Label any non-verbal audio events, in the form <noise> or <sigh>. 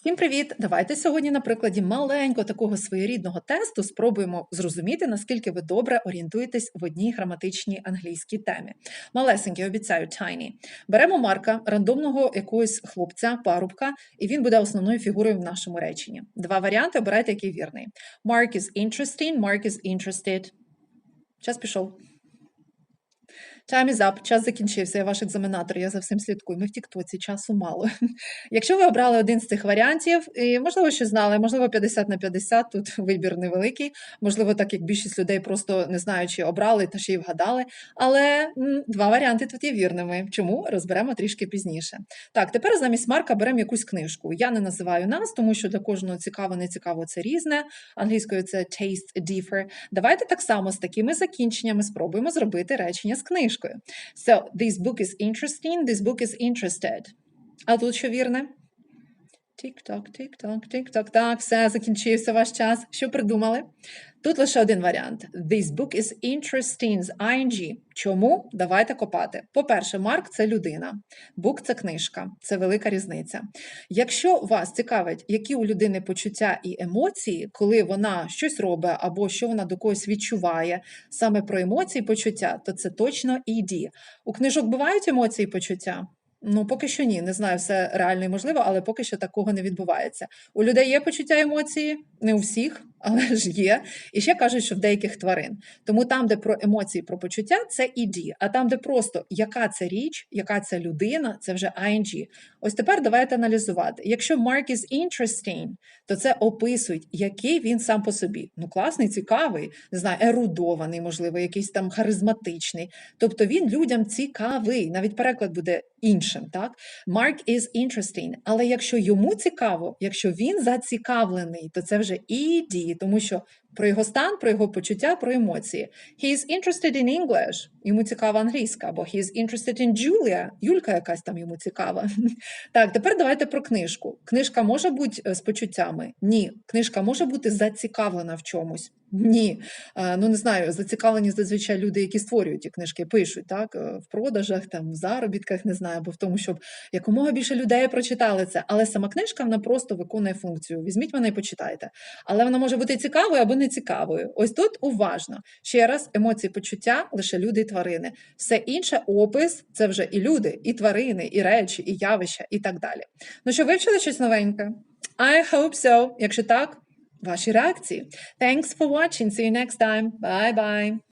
Всім привіт! Давайте сьогодні на прикладі маленького такого своєрідного тесту спробуємо зрозуміти, наскільки ви добре орієнтуєтесь в одній граматичній англійській темі. Малесенький, обіцяю, tiny. Беремо Марка, рандомного якогось хлопця, парубка, і він буде основною фігурою в нашому реченні. Два варіанти обирайте, який вірний. Mark is interesting, Mark is interested. Час пішов. Time is up, час закінчився. Я ваш екзаменатор, я за всім слідкую. Ми в Тіктоці часу мало. <laughs> Якщо ви обрали один з цих варіантів, і можливо, що знали, можливо, 50 на 50, тут <laughs> вибір невеликий. Можливо, так як більшість людей просто не знаючи, обрали та ще й вгадали. Але м, два варіанти тут є вірними. Чому розберемо трішки пізніше. Так, тепер замість Марка беремо якусь книжку. Я не називаю нас, тому що для кожного цікаво, не цікаво це різне. Англійською це taste differ. Давайте так само з такими закінченнями спробуємо зробити речення з книжкою. So, this book is interesting, this book is interested. А тут що вірне? Тік-ток, тік-ток, тік-ток. Так, все, закінчився ваш час. Що придумали? Тут лише один варіант. This book is interesting з ing. Чому? Давайте копати. По-перше, Марк це людина, бук це книжка, це велика різниця. Якщо вас цікавить, які у людини почуття і емоції, коли вона щось робить або що вона до когось відчуває, саме про емоції і почуття, то це точно ED. У книжок бувають емоції і почуття? Ну, поки що ні, не знаю, все реально і можливо, але поки що такого не відбувається. У людей є почуття емоції, не у всіх, але ж є. І ще кажуть, що в деяких тварин. Тому там, де про емоції, про почуття, це іді. А там, де просто яка це річ, яка це людина, це вже ING. Ось тепер давайте аналізувати. Якщо Mark is interesting, то це описують, який він сам по собі. Ну, класний, цікавий, не знаю, ерудований, можливо, якийсь там харизматичний. Тобто він людям цікавий. Навіть переклад буде іншим. Так? Mark is interesting. Але якщо йому цікаво, якщо він зацікавлений, то це вже і дії, тому що про його стан, про його почуття, про емоції. He is interested in English. Йому цікава англійська, або he is interested in Julia. Юлька якась там йому цікава. <laughs> Так, тепер давайте про книжку. Книжка може бути е, з почуттями? Ні. Книжка може бути зацікавлена в чомусь. Ні, Е, ну не знаю, зацікавлені зазвичай люди, які створюють ті книжки, пишуть так е, в продажах, там в заробітках, не знаю, або в тому, щоб якомога більше людей прочитали це. Але сама книжка вона просто виконує функцію. Візьміть мене і почитайте. Але вона може бути цікавою або не цікавою. Ось тут уважно. Ще раз, емоції, почуття лише люди і тварини. Все інше опис це вже і люди, і тварини, і речі, і явища, і так далі. Ну що, вивчили щось новеньке? I hope so. Якщо так, ваші реакції. Thanks for watching. See you next time. Bye bye.